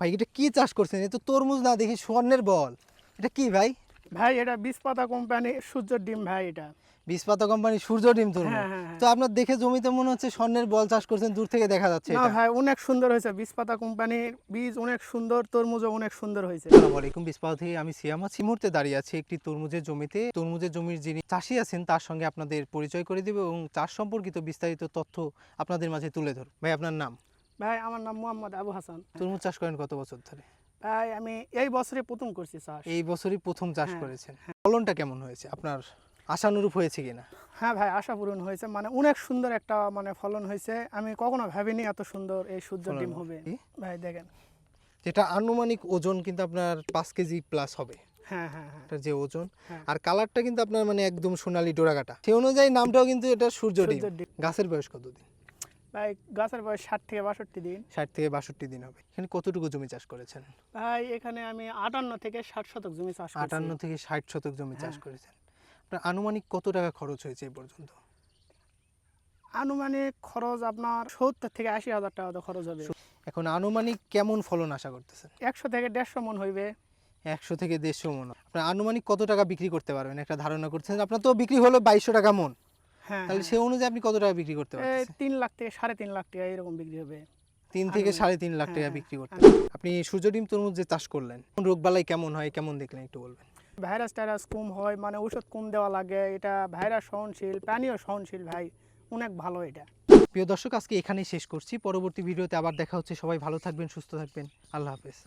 ভাই এটা কি চাষ করছেন? এ তো তরমুজ না দেখি স্বর্ণের বল। এটা কি ভাই? ভাই এটা বিষ পাতা কোম্পানি সূর্যের ডিম ভাই এটা। বিশ পাতা কোম্পানি সূর্য ডিম তরমুজ? হ্যাঁ, হ্যাঁ, হ্যাঁ। তো আপনার দেখে জমিতে মনে হচ্ছে স্বর্ণের বল চাষ করছেন দূর থেকে দেখা যাচ্ছে না ভাই অনেক সুন্দর হয়েছে। বিষ পাতা কোম্পানির বীজ অনেক সুন্দর তরমুজও অনেক সুন্দর হয়েছে। আসসালামু আলাইকুম বিসপাও থেকে আমি সিয়ামা এই মুহূর্তে দাঁড়িয়ে আছি একটি তরমুজের জমিতে। তরমুজের জমির যিনি চাষি আছেন তার সঙ্গে আপনাদের পরিচয় করে দেব এবং চাষ সম্পর্কিত বিস্তারিত তথ্য আপনাদের মাঝে তুলে ধর ভাই আপনার নাম? ভাই আমার নাম মোহাম্মদ আবু হাসান। তরমুজ চাষ করেন কত বছর ধরে? ভাই আমি এই বছরে প্রথম করছি চাষ। এই বছরই প্রথম চাষ হ্যাঁ, করেছেন। ফলনটা কেমন হয়েছে? আপনার আশানুরূপ হয়েছে কিনা? হ্যাঁ ভাই আশা পূরণ হয়েছে। মানে অনেক সুন্দর একটা মানে ফলন হয়েছে। আমি কখনো ভাবিনি এত সুন্দর এই সূর্য ডিম হবে ভাই দেখেন। যেটা আনুমানিক ওজন কিন্তু আপনার পাঁচ কেজি প্লাস হবে। হ্যাঁ হ্যাঁ হ্যাঁ। যে ওজন। হ্যাঁ। আর কালারটা কিন্তু আপনার মানে একদম সোনালি ডোরাকাটা। সেই অনুযায়ী নামটাও কিন্তু এটা সূর্য ডিম। গাছের বয়স কতদিন? ভাই গাছের বয়স ষাট থেকে বাষট্টি দিন। ষাট থেকে বাষট্টি দিন হবে। এখানে কতটুকু জমি চাষ করেছেন? ভাই এখানে আমি আটান্ন থেকে ষাট শতক জমি চাষ করছি। আটান্ন থেকে ষাট শতক জমি চাষ হ্যাঁ। করেছেন। আপনার আনুমানিক কত টাকা খরচ হয়েছে এই পর্যন্ত? আনুমানিক খরচ আপনার সত্তর থেকে আশি হাজার টাকা তো খরচ হবে। এখন আনুমানিক কেমন ফলন আশা করতেছেন? একশো থেকে দেড়শো মন হইবে। একশো থেকে দেড়শো মন। আপনার আনুমানিক কত টাকা বিক্রি করতে পারবেন? একটা ধারণা করছেন আপনার তো বিক্রি হলো বাইশশো টাকা মন। তাহলে হ্যাঁ। সেই অনুযায়ী আপনি কত টাকা বিক্রি করতে পারছেন তিন লাখ থেকে সাড়ে তিন লাখ টাকা এরকম বিক্রি হবে। তিন থেকে সাড়ে তিন লাখ টাকা হ্যাঁ, বিক্রি করতে হ্যাঁ। আপনি সূর্য ডিম তরমুজ যে চাষ করলেন রোগবালাই কেমন হয় কেমন দেখলেন একটু বলবেন? ভাইরাস টাইরাস কম হয় মানে ওষুধ কম দেওয়া লাগে এটা ভাইরাস সহনশীল পানিও সহনশীল ভাই অনেক ভালো এটা। প্রিয় দর্শক আজকে এখানেই শেষ করছি। পরবর্তী ভিডিওতে আবার দেখা হচ্ছে। সবাই ভালো থাকবেন সুস্থ থাকবেন। আল্লাহ হাফেজ।